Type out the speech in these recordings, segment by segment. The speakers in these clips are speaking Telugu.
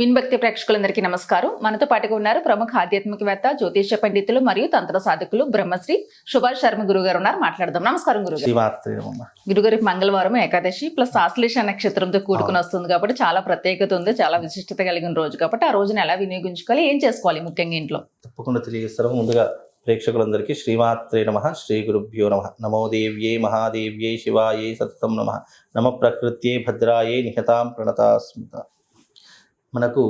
విన్భక్తి ప్రేక్షకులందరికీ నమస్కారం. మనతో పాటుగా ఉన్నారు ప్రముఖ ఆధ్యాత్మికవేత్త జ్యోతిష పండితులు మరియు తంత్ర సాధకులు బ్రహ్మశ్రీ సుభాష్ శర్మ గురుగారు ఉన్నారు. మాట్లాడదాం. నమస్కారం గురుగారు. గురుగారి మంగళవారం ఏకాదశి ప్లస్ ఆశ్లేష నక్షత్రంతో కూడుకుని వస్తుంది కాబట్టి చాలా ప్రత్యేకత ఉంది చాలా విశిష్టత కలిగిన రోజు కాబట్టి ఆ రోజున ఎలా వినియోగించుకోవాలి ఏం చేసుకోవాలి ముఖ్యంగా ఇంట్లో? తప్పకుండా తెలియజేస్తారు ముందుగా ప్రేక్షకులందరికీ శ్రీమాత్రే నమ శ్రీ గురుభ్యో నమ. నమో దేవ్యై మహాదేవ్యై శివాయై సతతం నమ. నమ ప్రకృత్యై భద్రాయై నిహతాం ప్రణతాస్మిత మనకు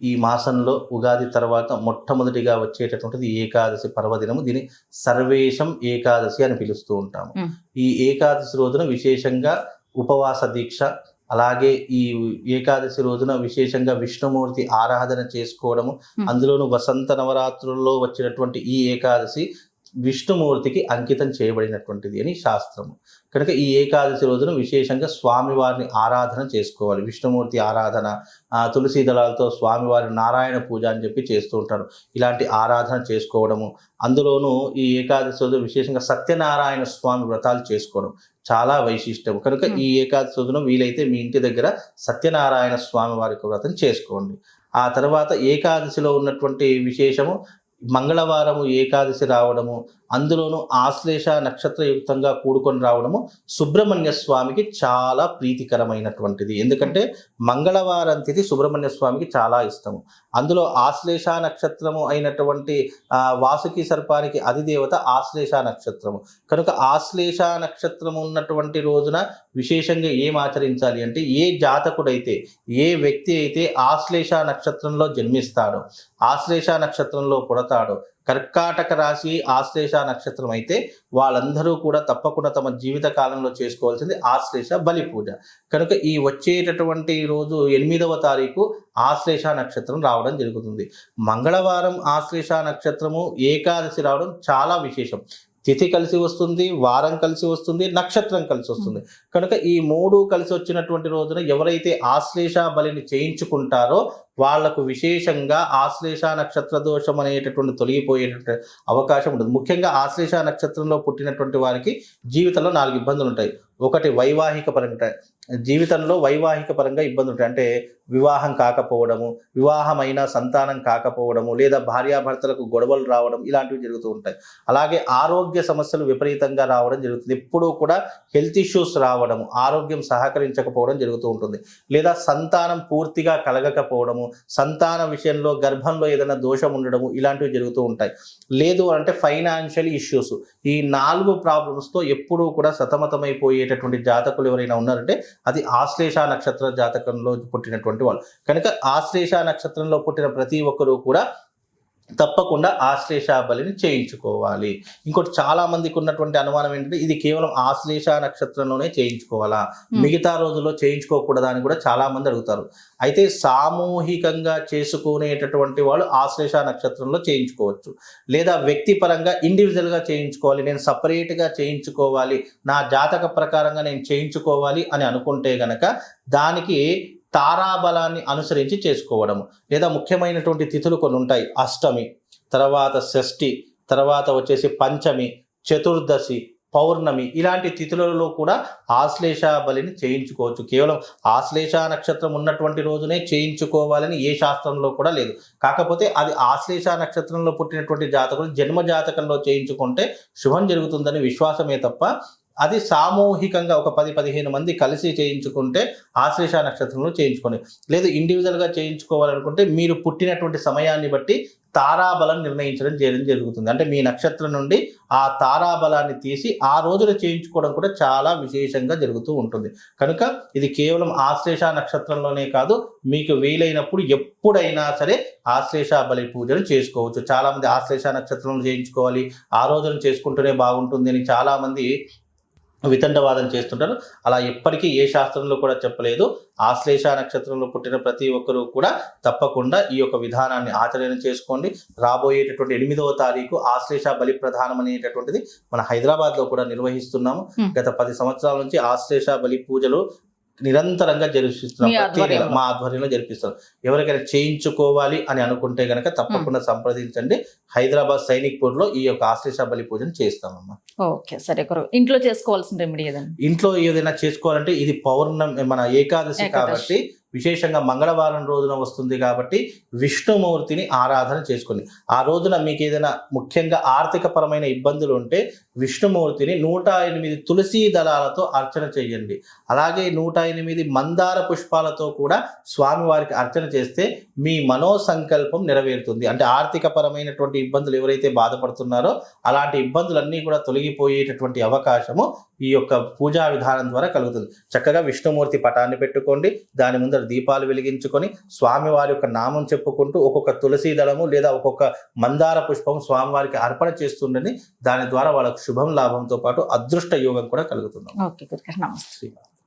ఈ మాసంలో ఉగాది తర్వాత మొట్టమొదటిగా వచ్చేటటువంటిది ఏకాదశి పర్వదినము దీని సర్వేశం ఏకాదశి అని పిలుస్తూ ఉంటాము. ఈ ఏకాదశి రోజున విశేషంగా ఉపవాస దీక్ష అలాగే ఈ ఏకాదశి రోజున విశేషంగా విష్ణుమూర్తి ఆరాధన చేసుకోవడము. అందులోను వసంత నవరాత్రుల్లో వచ్చినటువంటి ఈ ఏకాదశి విష్ణుమూర్తికి అంకితం చేయబడినటువంటిది అని శాస్త్రము. కనుక ఈ ఏకాదశి రోజున విశేషంగా స్వామివారిని ఆరాధన చేసుకోవాలి. విష్ణుమూర్తి ఆరాధన తులసి దళాలతో స్వామివారి నారాయణ పూజ అని చెప్పి చేస్తూ ఉంటారు. ఇలాంటి ఆరాధన చేసుకోవడము. అందులోనూ ఈ ఏకాదశి రోజు విశేషంగా సత్యనారాయణ స్వామి వ్రతాలు చేసుకోవడం చాలా వైశిష్టం కనుక. ఈ ఏకాదశి రోజున వీలైతే మీ ఇంటి దగ్గర సత్యనారాయణ స్వామి వారి వ్రతం చేసుకోండి. ఆ తర్వాత ఏకాదశిలో ఉన్నటువంటి విశేషము మంగళవారము ఏకాదశి రావడము అందులోనూ ఆశ్లేష నక్షత్రయుక్తంగా కూడుకొని రావడము సుబ్రహ్మణ్య స్వామికి చాలా ప్రీతికరమైనటువంటిది. ఎందుకంటే మంగళవారం తిథి సుబ్రహ్మణ్య స్వామికి చాలా ఇష్టము. అందులో ఆశ్లేష నక్షత్రము అయినటువంటి వాసుకి సర్పానికి అధిదేవత ఆశ్లేష నక్షత్రము. కనుక ఆశ్లేష నక్షత్రము ఉన్నటువంటి రోజున విశేషంగా ఏం ఆచరించాలి అంటే ఏ జాతకుడైతే ఏ వ్యక్తి అయితే ఆశ్లేష నక్షత్రంలో జన్మిస్తాడో ఆశ్లేష నక్షత్రంలో పుడతాడో కర్కాటక రాశి ఆశ్లేష నక్షత్రం అయితే వాళ్ళందరూ కూడా తప్పకుండా తమ జీవిత కాలంలో చేసుకోవాల్సింది ఆశ్లేష బలి పూజ. కనుక ఈ వచ్చేటటువంటి రోజు ఎనిమిదవ తారీఖు ఆశ్లేష నక్షత్రం రావడం జరుగుతుంది. మంగళవారం ఆశ్లేష నక్షత్రము ఏకాదశి రావడం చాలా విశేషం. తిథి కలిసి వస్తుంది వారం కలిసి వస్తుంది నక్షత్రం కలిసి వస్తుంది. కనుక ఈ మూడు కలిసి వచ్చినటువంటి రోజున ఎవరైతే ఆశ్లేష బలిని చేయించుకుంటారో వాళ్ళకు విశేషంగా ఆశ్లేష నక్షత్ర దోషం అనేటటువంటి తొలగిపోయేటటువంటి అవకాశం ఉంటుంది. ముఖ్యంగా ఆశ్లేష నక్షత్రంలో పుట్టినటువంటి వారికి జీవితంలో నాలుగు ఇబ్బందులు ఉంటాయి. ఒకటి వైవాహిక పరంగా జీవితంలో వైవాహిక పరంగా ఇబ్బందులు ఉంటాయి. అంటే వివాహం కాకపోవడము వివాహమైన సంతానం కాకపోవడము లేదా భార్యాభర్తలకు గొడవలు రావడం ఇలాంటివి జరుగుతూ ఉంటాయి. అలాగే ఆరోగ్య సమస్యలు విపరీతంగా రావడం జరుగుతుంది. ఎప్పుడూ కూడా హెల్త్ ఇష్యూస్ రావడము ఆరోగ్యం సహకరించకపోవడం జరుగుతూ ఉంటుంది. లేదా సంతానం పూర్తిగా కలగకపోవడము సంతాన విషయంలో గర్భంలో ఏదైనా దోషం ఉండడము ఇలాంటివి జరుగుతూ ఉంటాయి. లేదు అంటే ఫైనాన్షియల్ ఇష్యూస్ ఈ నాలుగు ప్రాబ్లమ్స్తో ఎప్పుడూ కూడా సతమతమైపోయేటటువంటి జాతకులు ఎవరైనా ఉన్నారంటే అది ఆశ్లేష నక్షత్ర జాతకంలో పుట్టినటువంటి వాళ్ళు. కనుక ఆశ్లేష నక్షత్రంలో పుట్టిన ప్రతి ఒక్కరూ కూడా తప్పకుండా ఆశ్లేష బలిని చేయించుకోవాలి. ఇంకోటి చాలా మందికి ఉన్నటువంటి అనుమానం ఏంటంటే ఇది కేవలం ఆశ్లేష నక్షత్రంలోనే చేయించుకోవాలా. మిగతా రోజుల్లో చేయించుకోకూడదా అని కూడా చాలా మంది అడుగుతారు. అయితే సామూహికంగా చేసుకునేటటువంటి వాళ్ళు ఆశ్లేష నక్షత్రంలో చేయించుకోవచ్చు. లేదా వ్యక్తిపరంగా ఇండివిజువల్గా చేయించుకోవాలి. నేను సపరేట్గా చేయించుకోవాలి. నా జాతక ప్రకారంగా నేను చేయించుకోవాలి అని అనుకుంటే గనక దానికి తారాబలాన్ని అనుసరించి చేసుకోవడము. లేదా ముఖ్యమైనటువంటి తిథులు కొన్ని ఉంటాయి. అష్టమి తర్వాత షష్ఠి తర్వాత వచ్చేసి పంచమి చతుర్దశి పౌర్ణమి ఇలాంటి తిథులలో కూడా ఆశ్లేష బలిని చేయించుకోవచ్చు. కేవలం ఆశ్లేష నక్షత్రం ఉన్నటువంటి రోజునే చేయించుకోవాలని ఏ శాస్త్రంలో కూడా లేదు. కాకపోతే అది ఆశ్లేష నక్షత్రంలో పుట్టినటువంటి జాతకులు జన్మ జాతకంలో చేయించుకుంటే శుభం జరుగుతుందని విశ్వాసమే తప్ప అది సామూహికంగా ఒక పది పదిహేను మంది కలిసి చేయించుకుంటే ఆశ్లేష నక్షత్రంలో చేయించుకోండి. లేదు ఇండివిజువల్గా చేయించుకోవాలనుకుంటే మీరు పుట్టినటువంటి సమయాన్ని బట్టి తారాబలం నిర్ణయించడం చేయడం జరుగుతుంది. అంటే మీ నక్షత్రం నుండి ఆ తారాబలాన్ని తీసి ఆ రోజున చేయించుకోవడం కూడా చాలా విశేషంగా జరుగుతూ ఉంటుంది. కనుక ఇది కేవలం ఆశ్లేష నక్షత్రంలోనే కాదు మీకు వీలైనప్పుడు ఎప్పుడైనా సరే ఆశ్లేష బలి పూజలు చేసుకోవచ్చు. చాలా మంది ఆశ్లేష నక్షత్రంలో చేయించుకోవాలి ఆ రోజున చేసుకుంటేనే బాగుంటుంది అని చాలామంది వితండవాదం చేస్తుంటారు. అలా ఎప్పటికీ ఏ శాస్త్రంలో కూడా చెప్పలేదు. ఆశ్లేష నక్షత్రంలో పుట్టిన ప్రతి ఒక్కరూ కూడా తప్పకుండా ఈ యొక్క విధానాన్ని ఆచరణ చేసుకోండి. రాబోయేటటువంటి ఎనిమిదవ తారీఖు ఆశ్లేష బలి ప్రధానం అనేటటువంటిది మన హైదరాబాద్లో కూడా నిర్వహిస్తున్నాము. గత పది సంవత్సరాల నుంచి ఆశ్లేష బలి పూజలు నిరంతరంగా జరిపిస్తున్నాం మీ ఆధ్వర్యంలో. జరిపిస్తాం ఎవరికైనా చేయించుకోవాలి అని అనుకుంటే గనక తప్పకుండా సంప్రదించండి. హైదరాబాద్ సైనిక్ పూర్లో ఈ యొక్క ఆశ్లేష బలి పూజను చేస్తామమ్మా. ఓకే సరే ఇంట్లో చేసుకోవాల్సిన రెమెడీ ఇంట్లో ఏదైనా చేసుకోవాలంటే ఇది పౌర్ణమి మన ఏకాదశి. కాబట్టి విశేషంగా మంగళవారం రోజున వస్తుంది కాబట్టి విష్ణుమూర్తిని ఆరాధన చేసుకుని ఆ రోజున మీకు ఏదైనా ముఖ్యంగా ఆర్థిక పరమైన ఇబ్బందులు ఉంటే విష్ణుమూర్తిని నూట ఎనిమిది తులసి దళాలతో అర్చన చేయండి. అలాగే నూట ఎనిమిది మందార పుష్పాలతో కూడా స్వామివారికి అర్చన చేస్తే మీ మనోసంకల్పం నెరవేరుతుంది. అంటే ఆర్థిక పరమైనటువంటి ఇబ్బందులు ఎవరైతే బాధపడుతున్నారో అలాంటి ఇబ్బందులన్నీ కూడా తొలగిపోయేటటువంటి అవకాశము ఈ యొక్క పూజా విధానం ద్వారా కలుగుతుంది. చక్కగా విష్ణుమూర్తి పటాన్ని పెట్టుకోండి దాని ముందర దీపాలు వెలిగించుకొని స్వామివారి యొక్క నామం చెప్పుకుంటూ ఒక్కొక్క తులసి దళము లేదా ఒక్కొక్క మందార పుష్పం స్వామివారికి అర్పణ చేస్తుండని దాని ద్వారా వాళ్ళకు శుభం లాభంతో పాటు అదృష్ట యోగం కూడా కలుగుతుంది. ఓకే నమస్తే.